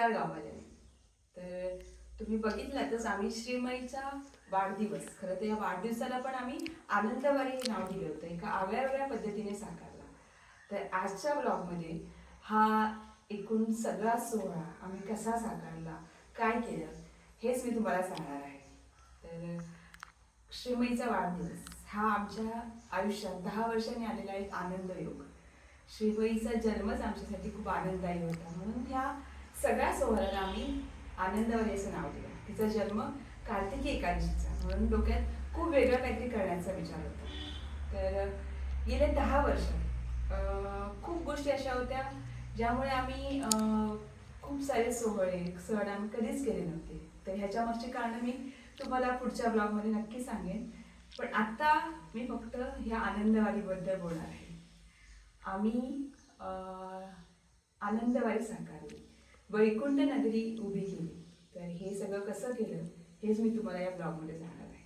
संस्कार गावामध्ये तर तुम्ही बघितलातच आम्ही श्रीमईचा वाढदिवस. खरं तर या वाढदिवसाला पण आम्ही आनंदवारी हे नाव दिलं होतं. एका आगळ्या वेगळ्या पद्धतीने साकारला. तर आजच्या ब्लॉगमध्ये हा एकूण सगळा सोहळा आम्ही कसा साकारला काय केलं हेच मी तुम्हाला सांगणार आहे. तर श्रीमईचा वाढदिवस हा आमच्या आयुष्यात दहा वर्षांनी आलेला एक आनंद योग श्रीमईचा जन्मच आमच्यासाठी खूप आनंददायी होता. म्हणून ह्या सगळ्या सोहळ्याला आम्ही आनंदवरी असं नाव दिलं. तिचा जन्म कार्तिकी एकादशीचा. म्हणून डोक्यात खूप वेगळं काहीतरी करण्याचा विचार होता. तर गेले दहा वर्ष. खूप गोष्टी अशा होत्या ज्यामुळे आम्ही खूप सारे सोहळे सण आम्ही कधीच केले नव्हते. तर ह्याच्या मागची कारणं मी तुम्हाला पुढच्या ब्लॉगमध्ये नक्की सांगेन. पण आत्ता मी फक्त ह्या आनंदवारीबद्दल बोलणार आहे. आम्ही आनंदवारी साकारली वैकुंठ नगरी उभी केली. तर हे सगळं कसं केलं हेच मी तुम्हाला या ब्लॉगमध्ये सांगणार आहे.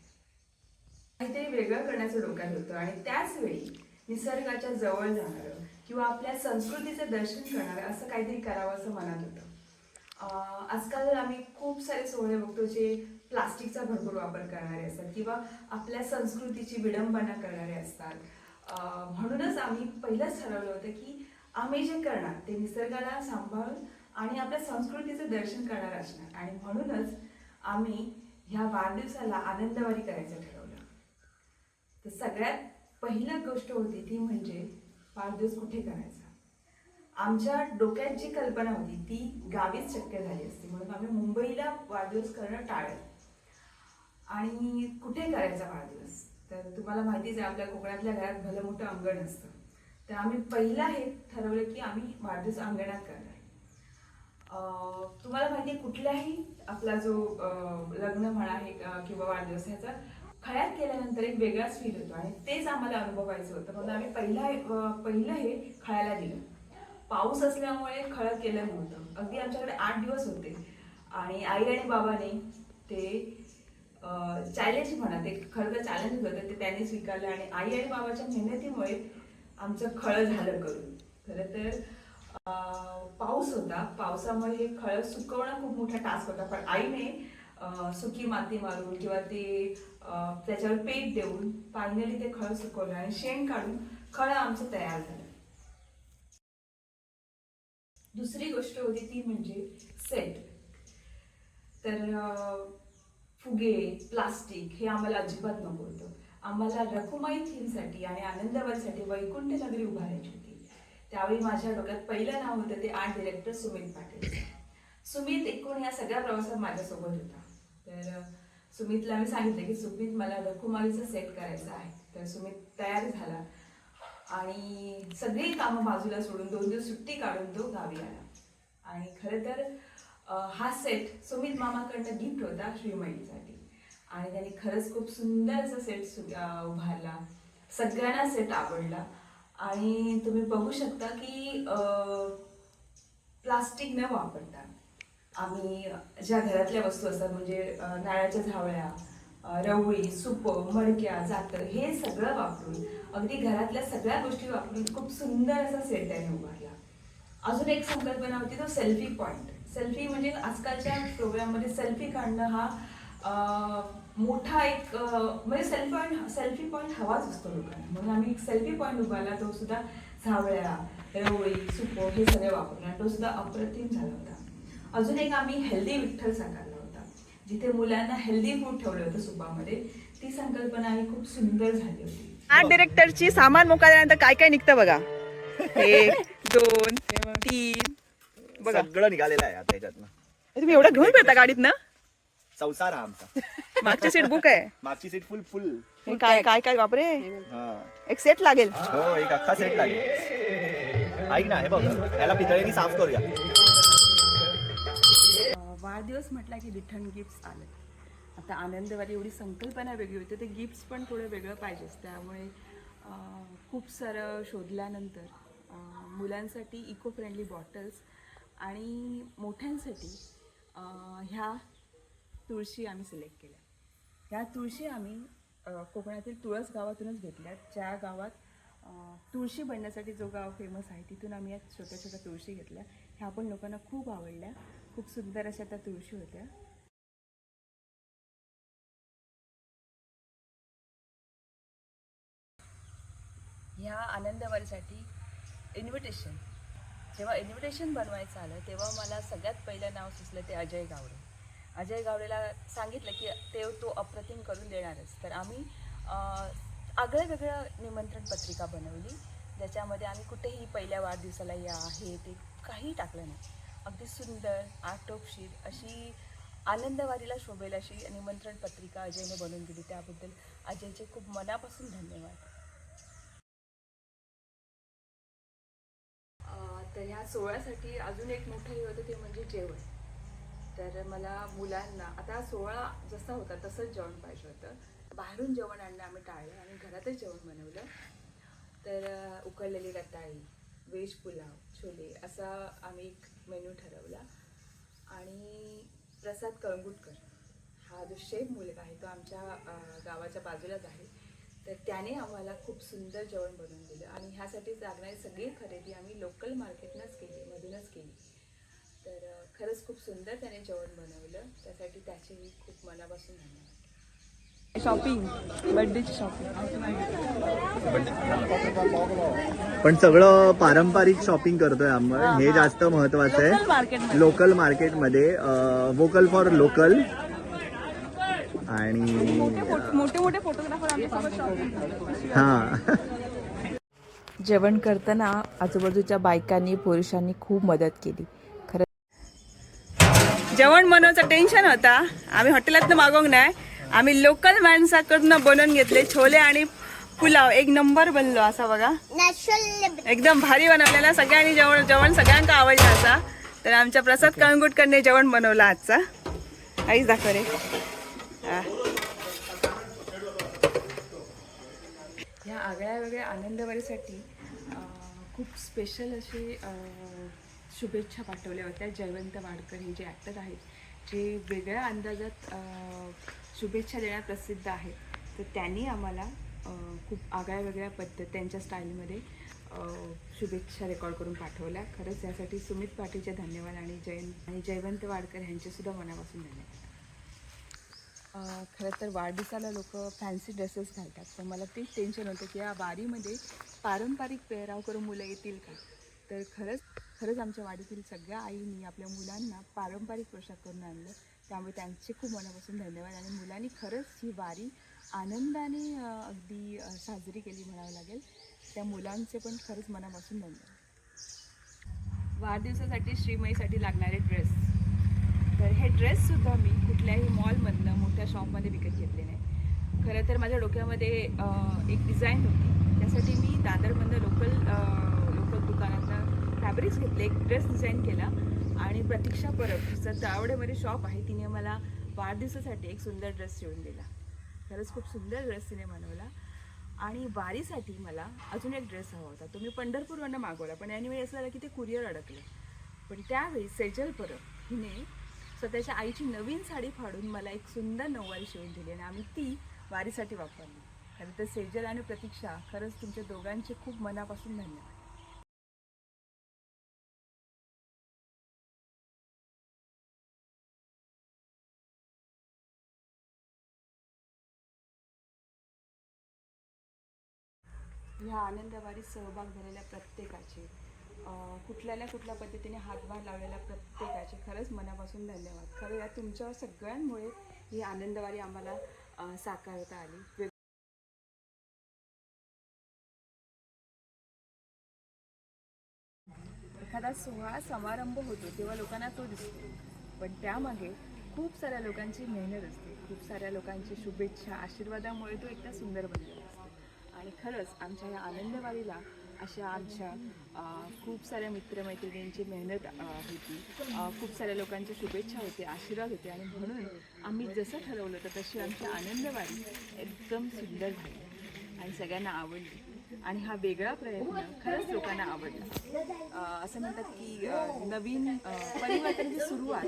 काहीतरी वेगळं करण्याचं डोक्यात होतं आणि त्याच वेळी निसर्गाच्या जवळ जाणारं किंवा आपल्या संस्कृतीचं दर्शन करणारं असं काहीतरी करावं असं मनात होतं. आजकाल आम्ही खूप सारे सोहळे बघतो जे प्लास्टिकचा भरपूर वापर करणारे असतात किंवा आपल्या संस्कृतीची विडंबना करणारे असतात. म्हणूनच आम्ही पहिलंच ठरवलं होतं की आम्ही जे करणार ते निसर्गाला सांभाळून आणि आपल्या संस्कृतीचं दर्शन करणार असणार. आणि म्हणूनच आम्ही ह्या वाढदिवसाला आनंदवारी करायचं ठरवलं. तर सगळ्यात पहिलं गोष्ट होती ती म्हणजे वाढदिवस कुठे करायचा? आमच्या डोक्यात जी कल्पना होती ती गावीच शक्य झाली असती. म्हणून आम्ही मुंबईला वाढदिवस करणं टाळलं. आणि कुठे करायचा वाढदिवस? तर तुम्हाला माहितीच आहे आपल्या कोकणातल्या घरात भलं मोठं अंगण असतं. तर आम्ही पहिला हे ठरवलं की आम्ही वाढदिवस अंगणात करणार. तुम्हाला माहिती कुठल्याही आपला जो लग्न म्हणा हे किंवा वाढदिवस ह्याचा खळ्यात केल्यानंतर एक वेगळाच फील होतो आणि तेच आम्हाला अनुभवायचं होतं. म्हणून आम्ही पहिला पहिलं हे खळ्याला दिलं. पाऊस असल्यामुळे खळं केलं नव्हतं. अगदी आमच्याकडे आठ दिवस होते. आणि आई आणि बाबाने ते चॅलेंज म्हणा ते खरं तर चॅलेंज होतं ते त्यांनी स्वीकारलं आणि आई आणि बाबाच्या मेहनतीमुळे आमचं खळं झालं करून. खरं तर पाऊस होता. पावसामुळे हे खळं सुकवणं खूप मोठा टास्क होता. पण आईने सुकी माती मारून किंवा ते त्याच्यावर पेट देऊन फायनली ते खळं सुकवलं आणि शेण काढून खळं आमचं तयार झालं. दुसरी गोष्ट होती ती म्हणजे सेट तर फुगे प्लास्टिक हे आम्हाला अजिबात नको होतं. आम्हाला रखुमाई थीमसाठी आणि आनंदवारीसाठी वैकुंठ नगरी उभारायची होती. त्यावेळी माझ्या डोक्यात पहिलं नाव होतं ते आर्ट डिरेक्टर सुमित पाटील. सुमित एकूण या सगळ्या प्रवासात माझ्यासोबत होता. तर सुमितला मी सांगितलं की सुमित मला रखुमाईचा सेट करायचा आहे. तर सुमित तयार झाला. आणि सगळी कामं बाजूला सोडून दोन दिवस सुट्टी काढून तो गावी आला. आणि खरं तर हा सेट सुमित मामाकडनं गिफ्ट होता श्रीमईसाठी आणि त्यांनी खरंच खूप सुंदर असा सेट उभारला. सगळ्यांना सेट आवडला. आणि तुम्ही बघू शकता की प्लास्टिक न वापरता आम्ही ज्या घरातल्या वस्तू असतात म्हणजे नाळ्याच्या झावळ्या रवळी सुप मडक्या जातं हे सगळं वापरून अगदी घरातल्या सगळ्या गोष्टी वापरून खूप सुंदर असा सेट त्याने उभारला. अजून एक संकल्पना होती तो सेल्फी पॉईंट सेल्फी म्हणजे आजकालच्या प्रोग्राममध्ये सेल्फी काढणं हा मोठा एक म्हणजे सेल्फी पॉईंट सेल्फी पॉईंट हवाच असतो लोकांना. म्हणून आम्ही एक सेल्फी पॉईंट उभारला तो सुद्धा झावळ्या रवळी सुपो हे सगळे वापरून आणि तो सुद्धा अप्रतिम झाला होता. अजून एक आम्ही हेल्दी विठ्ठल साकारला होता. जिथे मुलांना हेल्दी फूड ठेवलं होतं सुपामध्ये ती संकल्पना ही खूप सुंदर झाली होती. आर्ट डिरेक्टरची सामान मोकळल्यानंतर काय काय निघतं बघा? एक दोन तीन. बघा. सगळं निघालेलं आहे आता ह्याच्यातनं तुम्ही एवढं घेऊन फिरता गाडीत ना संसार हा आमचा. मागची सीट बुक आहे. मागची सीट फुल फुल हे काय काय काय बापरे. हा. एक सेट लागेल. हो एक अख्खा सेट लागेल. ऐक ना हे बघ याला पितळेनी साफ करूया. वाढदिवस म्हटला की रिटर्न गिफ्ट्स आले. आता आनंदवारी एवढी संकल्पना वेगळी होती ते गिफ्ट्स पण थोडं वेगळं पाहिजेच. त्यामुळे खूप सारं शोधल्यानंतर मुलांसाठी इको फ्रेंडली बॉटल्स आणि मोठ्यांसाठी ह्या तुळशी आम्ही सिलेक्ट केल्या. ह्या तुळशी आम्ही कोकणातील तुळस गावातूनच घेतल्यात ज्या गावात तुळशी बनण्यासाठी जो गाव फेमस आहे तिथून आम्ही या छोट्या छोट्या तुळशी घेतल्या. ह्या पण लोकांना खूप आवडल्या. खूप सुंदर अशा त्या तुळशी होत्या. ह्या आनंदवारीसाठी इन्व्हिटेशन जेव्हा इन्व्हिटेशन बनवायचं आलं तेव्हा मला सगळ्यात पहिलं नाव सुचलं ते अजय गावडे. अजय गावडेला सांगितलं की ते तो अप्रतिम करून देणारच. तर आम्ही आगळं वेगळं निमंत्रण पत्रिका बनवली. ज्याच्यामध्ये आम्ही कुठेही पहिल्या वाढदिवसाला या हे ते काही टाकलं नाही. अगदी सुंदर आटोपशीर अशी आनंदवारीला शोभेल अशी निमंत्रण पत्रिका अजयने बनवून दिली. त्याबद्दल अजयचे खूप मनापासून धन्यवाद. तर ह्या सोहळ्यासाठी अजून एक मोठं हे होतं ते म्हणजे जेवण. तर मला मुलांना आता सोहळा जसा होता तसंच जेवण पाहिजे होतं. बाहेरून जेवण आणणं आम्ही टाळलं आणि घरातच जेवण बनवलं. तर उकळलेली उकडलेली रताळी वेज पुलाव छोले असा आम्ही एक मेन्यू ठरवला. आणि प्रसाद कळंगुटकर हा जो शेफ मुलगा आहे तो आमच्या गावाच्या बाजूलाच आहे. तर त्याने आम्हाला खूप सुंदर जेवण बनवून दिलं आणि ह्यासाठी लागणारी सगळी खरेदी आम्ही लोकल मार्केटनंच केली मधूनच केली. तर खरंच खूप सुंदर त्याने जेवण बनवलं. त्यासाठी त्याचेही खूप मनापासून धन्यवाद. शॉपिंग बर्थडेची शॉपिंग पण सगळं पारंपरिक शॉपिंग करतोय आम्ही. हे जास्त महत्वाचं आहे. मार्केट लोकल मार्केटमध्ये वोकल फॉर लोकल आणि मोठे मोठे फोटोग्राफर हा. जेवण करताना आजूबाजूच्या बायकांनी पुरुषांनी खूप मदत केली. जेवण बनवायचं टेन्शन होता. आम्ही हॉटेलातनं मागवून नाही. आम्ही लोकल माणसाकडनं बनवून घेतले छोले आणि पुलाव. एक नंबर बनलो असा बघा. एकदम भारी बनवलेला. सगळ्यांनी जेवण जेवण सगळ्यांका आवडलं असा. तर आमच्या प्रसाद कळंगुटकरने जेवण बनवलं आजचा. आईच दाखव रे. ह्या आगळ्या वेगळ्या आनंदवारीसाठी खूप स्पेशल असे अं, शुभेच्छा पाठवल्या होत्या. जयवंत वाडकर हे जे ॲक्टर आहेत जे वेगळ्या अंदाजात शुभेच्छा देण्यात प्रसिद्ध आहेत. तर त्यांनी आम्हाला खूप आगळ्या वेगळ्या पद्धत त्यांच्या स्टाईलमध्ये शुभेच्छा रेकॉर्ड करून पाठवल्या. खरंच यासाठी सुमित पाटीलचे धन्यवाद आणि जयं आणि जयवंत वाडकर यांचेसुद्धा मनापासून धन्यवाद. खरं तर वाढदिवसाला लोक फॅन्सी ड्रेसेस घालतात तर मला तेच टेन्शन होतं की या वारीमध्ये पारंपरिक पेहराव करून मुलं येतील का? तर खरंच खरंच आमच्या वाडीतील सगळ्या आईंनी आपल्या मुलांना पारंपरिक पोशाख करून आणलं. त्यामुळे त्यांचे खूप मनापासून धन्यवाद. आणि मुलांनी खरंच ही वारी आनंदाने अगदी साजरी केली म्हणावं लागेल. त्या मुलांचे पण खरंच मनापासून धन्यवाद. वाढदिवसासाठी श्रीमईसाठी लागणारे ड्रेस. तर हे ड्रेससुद्धा मी कुठल्याही मॉलमधनं मोठ्या शॉपमध्ये विकत घेतले नाही. खरं तर माझ्या डोक्यामध्ये एक डिझाईन होती. त्यासाठी मी दादरमधनं लोकल लोकल दुकानातनं फॅब्रिक्स घेतले एक ड्रेस डिझाईन केला आणि प्रतीक्षा परब तिचं दावडेमध्ये शॉप आहे. तिने मला वाढदिवसासाठी एक सुंदर ड्रेस शिवून दिला. खरंच खूप सुंदर ड्रेस तिने बनवला. आणि वारीसाठी मला अजून एक ड्रेस हवा होता. तो मी पंढरपूरवरनं मागवला. पण यावेळी असं झालं की ते कुरिअर अडकलं. पण त्यावेळी सेजल परब हिने स्वतःच्या आईची नवीन साडी फाडून मला एक सुंदर नऊवारी शिवून दिली आणि आम्ही ती वारीसाठी वापरली. खरं तर सेजल आणि प्रतीक्षा खरंच तुमच्या दोघांचे खूप मनापासून धन्यवाद. ह्या आनंदवारीत सहभाग झालेल्या प्रत्येकाचे कुठल्या ना कुठल्या पद्धतीने हातभार लावलेल्या प्रत्येकाचे खरंच मनापासून धन्यवाद. खरं या तुमच्या सगळ्यांमुळे ही आनंदवारी आम्हाला साकारता आली. एखादा सोहळा समारंभ होतो तेव्हा लोकांना तो दिसतो. पण त्यामागे खूप साऱ्या लोकांची मेहनत असते. खूप साऱ्या लोकांची शुभेच्छा आशीर्वादामुळे तो एकदा सुंदर बनलेला असतो. आणि खरंच आमच्या या आनंदवाडीला अशा आमच्या खूप साऱ्या मित्रमैत्रिणींची मेहनत होती. खूप साऱ्या लोकांच्या शुभेच्छा होते आशीर्वाद होते आणि म्हणून आम्ही जसं ठरवलं होतं तशी आमची आनंदवाडी एकदम सुंदर झाली आणि सगळ्यांना आवडली. आणि हा वेगळा प्रयत्न खरंच लोकांना आवडला. असं म्हणतात की नवीन परिवर्तनची परिवर्तनाची सुरुवात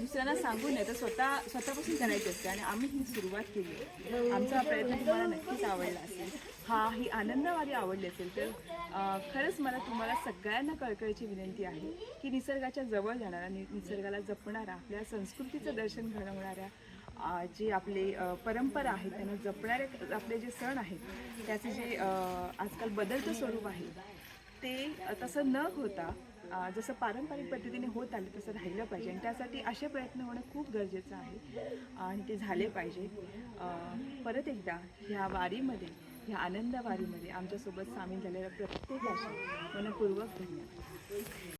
दुसऱ्यांना सांगू नये तर स्वतः स्वतःपासून करायची असते आणि आम्ही ही सुरुवात केली. आमचा हा प्रयत्न तुम्हाला नक्कीच आवडला असेल. हा ही आनंदवारी आवडली असेल तर खरंच मला तुम्हाला सगळ्यांना कळकळीची विनंती आहे की निसर्गाच्या जवळ जाणारा नि निसर्गाला जपणारा आपल्या संस्कृतीचं दर्शन घडवणाऱ्या जे आपले परंपरा आहेत त्यांना जपणारे आपले जे सण आहेत त्याचे जे आजकाल बदलतं स्वरूप आहे ते तसं न होता जसं पारंपरिक पद्धतीने होत आलं तसं राहिलं पाहिजे. आणि त्यासाठी असे प्रयत्न होणं खूप गरजेचं आहे. आणि ते झाले पाहिजे. परत एकदा ह्या वारीमध्ये ह्या आनंदवारीमध्ये आमच्यासोबत सामील झालेल्या प्रत्येकाशी मनपूर्वक धन्यवाद.